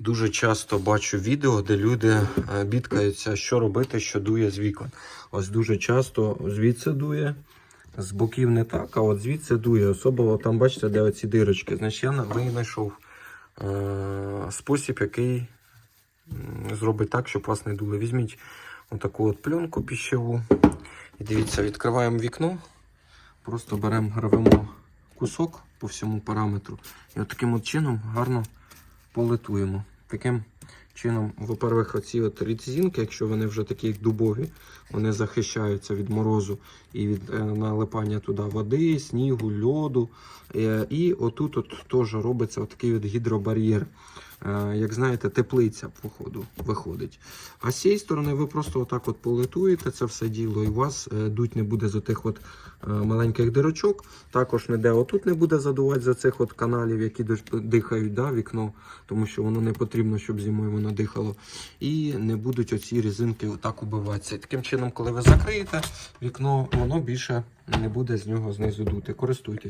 Дуже часто бачу відео, де люди е, бідкаються, що робити, що дує з вікон. Ось дуже часто звідси дує, з боків не так, а от звідси дує. Особливо там, бачите, де оці дирочки. Значить, я винайшов е- спосіб, який зробить так, щоб вас не дуло. Візьміть отаку от пленку піщеву. І дивіться, відкриваємо вікно, просто беремо, рвемо кусок по всьому параметру. І от таким от чином гарно политуємо. Таким чином, во-первых, оці от різинки, якщо вони вже такі дубові, вони захищаються від морозу і від е, налипання туди води, снігу, льоду. Е, і отут от теж робиться такий от гідробар'єр. Е, як знаєте, теплиця походу виходить. А з цієї сторони ви просто отак от политуєте це все діло, і у вас е, дуть не буде за тих от е, маленьких дирочок. Також ніде отут не буде задувати за цих от каналів, які дихають да, вікно, тому що воно не потрібно, щоб зимою воно дихало. І не будуть оці різинки отак убиватися. Таким чином, коли ви закриєте вікно, воно більше не буде з нього знизу дути. Користуйтесь.